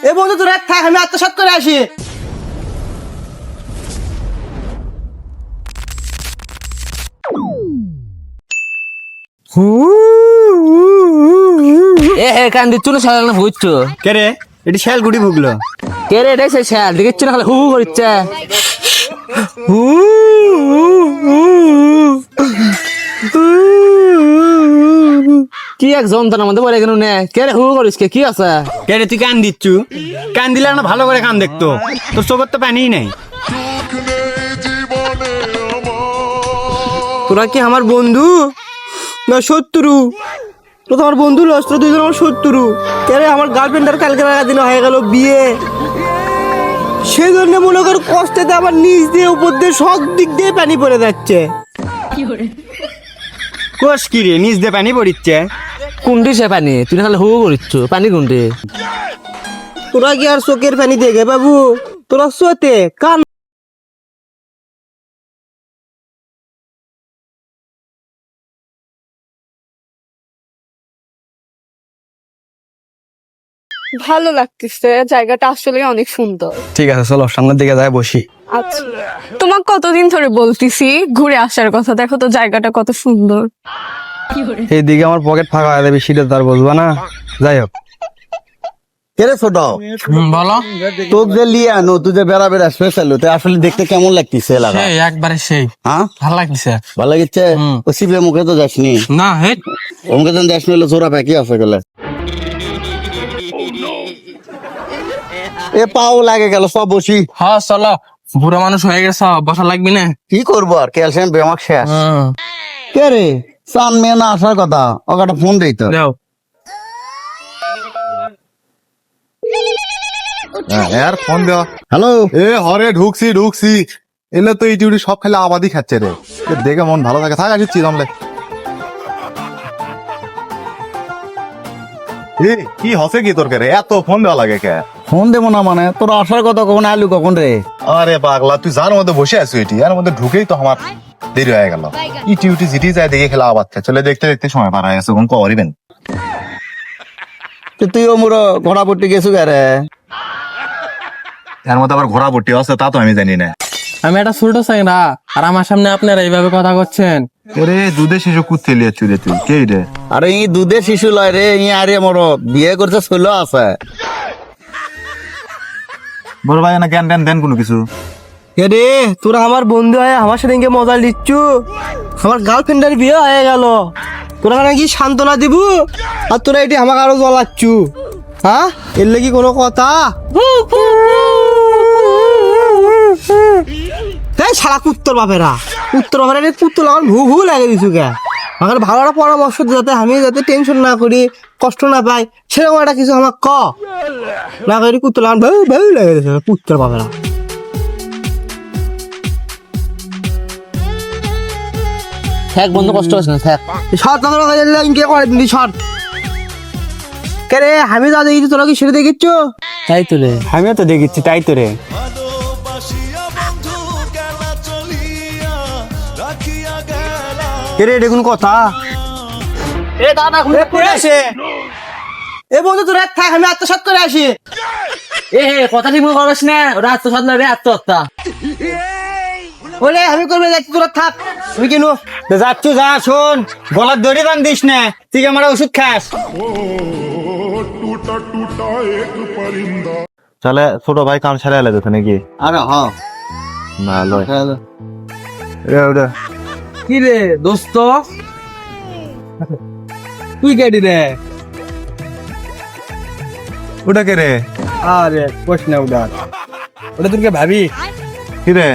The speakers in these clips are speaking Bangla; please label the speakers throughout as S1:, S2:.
S1: এ বন্ধু তোর এক থাক আমি আত্মসাৎ করে আসি
S2: এ হে কান দিচ্ছ না শাল না বুঝছ
S1: কে রে এটি শ্যাল গুড়ি ভুগলো
S2: কে রে এটা সে শাল দেখিচ্ছ না খালি হু হু করছে কি এক যন্ত্রণার মধ্যে পড়ে গেল নে কে রে হু করিস কে? কি আছে?
S1: কে রে তুই কান দিচ্ছু? কান দিলে না ভালো করে কান দেখতো। তোর চোখের তো পানিই নাই। তোরা কি আমার বন্ধু? না শত্রু। তো তোমার বন্ধু লস তো দুইজন আমার শত্রু। কে রে আমার গার্লফ্রেন্ডের কালকে রাখা দিন হয়ে গেল বিয়ে। সেই জন্য মনে কর কষ্টেতে আমার নিচ দিয়ে উপর দিয়ে সব দিক দিয়ে পানি পড়ে যাচ্ছে। কোষ কি রে নিচ দিয়ে পানি পড়িচ্ছে?
S2: কুন্ডি সে পানি তুই খালি হু করিচ্ছ পানি কুন্ডি
S1: তোরা কি আর চোখের পানি দেখে বাবু? তোরা সোতে কান
S3: ভালো লাগতেছে জায়গাটা আসলে অনেক সুন্দর।
S1: ঠিক আছে চলো সামনের দিকে যায় বসি।
S3: আচ্ছা তোমাকে কতদিন ধরে বলতেছি ঘুরে আসার কথা দেখো তো জায়গাটা কত সুন্দর।
S1: এইদিকে আমার পকেট ফাঁকা হয়ে যাবে শীতের তার বসবা না। যাই হোক।
S4: কেরে ছোট?
S2: বলো।
S4: তোক যে লিয়ে আনো তুই যে বেড়া বেড়া স্পেশাল তো আসলে দেখতে কেমন লাগতিছে এলাকা?
S2: সেই একবারে সেই।
S4: হ্যাঁ?
S2: ভালো লাগছে
S4: ভালো লাগছে? ও শিবের মুখে তো যাসনি?
S2: না হে
S4: মুখে তো যাসনি হলে চোরা প্যাকি আছে গেলে। এ পাও লাগে গেল সব বসি।
S2: হ্যাঁ চলো। বুড়ো মানুষ হয়ে গেছে বসা লাগবি না।
S4: কি করব আর? ক্যালসিয়াম বেমাক শেষ। কে রে? চান মেয়ে না আসার কথা ওকে ফোন দিই তো।
S5: আর ফোন দেওয়া
S4: হ্যালো
S5: এ হরে ঢুকছি ঢুকছি। এলে তো ইউটিউবে সব খেলে আবাদি খাচ্ছে রে। দেখে মন ভালো থাকে। থাক আসছি তাহলে। কি হসে কি তোর রে এত ফোন দেওয়া লাগে কে?
S4: ফোন দেবো না মানে তোর আসার কথা কখন আলু কখন রে?
S5: আরে পাগলা তুই যার মধ্যে বসে আছো এটি এর মধ্যে ঢুকেই তো আমার। দেরি হয়ে গেল। ইটি উটি জিটি যায় দেখে খেলা আবাদ খাচ্ছে চলে দেখতে দেখতে সময় পার হয়ে গেছে কোন করিবেন।
S4: তো তুইও মোর ঘোড়া পট্টি গেছু রে?
S5: এর মধ্যে আবার ঘোড়া ভর্তি আছে তা তো আমি জানি না।
S2: আমি একটা ছোট চাইনা আর আমার সামনে আপনারা এইভাবে কথা করছেন
S5: ওরে দুধে শিশু কুত্তে লিয়ে চুরে তুই কে রে?
S4: আরে ই দুধের শিশু লয় রে ই আরে মোর বিয়ে করতে চলো আছে।
S5: বড় ভাই না জ্ঞান জ্ঞান দেন কোনো কিছু?
S1: রে, তোরা আমার বন্ধু হয়ে আমার সাথে মজা দিচ্ছু আমার গার্লফ্রেন্ডের বিয়ে হয়ে গেল। তোরা নাকি সান্ত্বনা দিব? আর তোরা এটি আমাকে আরও জ্বলাচ্ছু? হ্যাঁ? এর লাগি কোনো কথা? এই সারা কুত্তর বাপেরা। কুত্তর বাপেরা রে কুত্তর আমার ভু ভু লাগে দিছু কে আমার ভালো একটা পরামর্শ যাতে আমি যাতে টেনশন না করি, কষ্ট না পাই। সেরকম একটা কিছু আমার ক। না করি কুত্তর আমার ভৌ ভৌ লাগে দিছে কুত্তর বাপেরা।
S2: থাক বন্ধু কষ্ট হচ্ছে না থাক।
S1: শর্ট তোরা ইনকে করে দিলি শর্ট কে রে আমি যা দেখেছি তোরা কি সেটা দেখিচ্ছ?
S2: তাই তো রে।
S1: আমিও তো দেখিচ্ছি তাই তো রে। কে রে এটা কোন কথা? এ দাদা ঘুরে আসে এ বন্ধু তোরা থাক আমি আত্মসাৎ করে আসি।
S2: এ হে কথা ঠিক করিস না ওরা আত্মসাত না রে আত্মহত্যা।
S1: বলে আমি করবে যাচ্ছি তোরা থাক। আমি কেন? যাচ্ছ যা শোন। গলার দড়ি বান দিস না। তুই আমার ওষুধ খাস?
S5: তাহলে ছোট ভাই কাম ছেড়ে এলে যেত নাকি?
S4: আরে হ্যাঁ।
S5: ভালো।
S2: কি রে দোস্ত? তুই কেডি রে?
S5: ওটা কে রে?
S1: আরে কোশ না উদার ওটা তোর কে ভাবি?
S5: কি রে?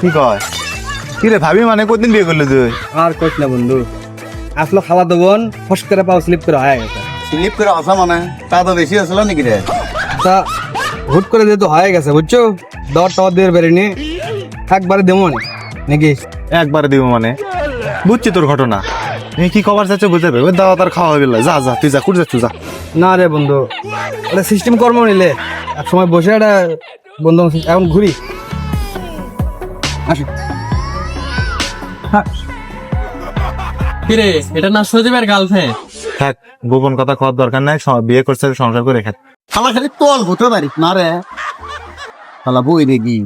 S5: কি কয়? কি রে ভাবি মানে কতদিন বিয়ে করলি তুই?
S1: আর কোশ না বন্ধু আসলো খাওয়া দেবন ফস করে পাও স্লিপ করে হয়ে গেছে।
S4: স্লিপ করে আসা মানে? তা তো বেশি আসলো নাকি রে?
S1: তা হুট করে যেহেতু হয়ে গেছে বুঝছ? দর টর দিয়ে বেরিনি একবারে দেবো না নাকি?
S5: একবারে দিব মানে? বুঝছি তোর ঘটনা। এই কি কভার যাচ্ছে বুঝতে পারবে দাওয়া তার খাওয়া হবে যা যা তুই যা কুড়ে যাচ্ছ যা।
S1: না রে বন্ধু ওটা সিস্টেম কর্ম নিলে। এক সময় বসে একটা বন্ধু এখন ঘুরি। আসি।
S2: কি রে এটা না সজীবের গার্লফ্রেন্ড
S5: থাক গোপন কথা খাওয়ার দরকার নাই বিয়ে করছে সংসার করে খাত
S4: শালা খালি তল হতে পারিস না রে। শালা বই দেখি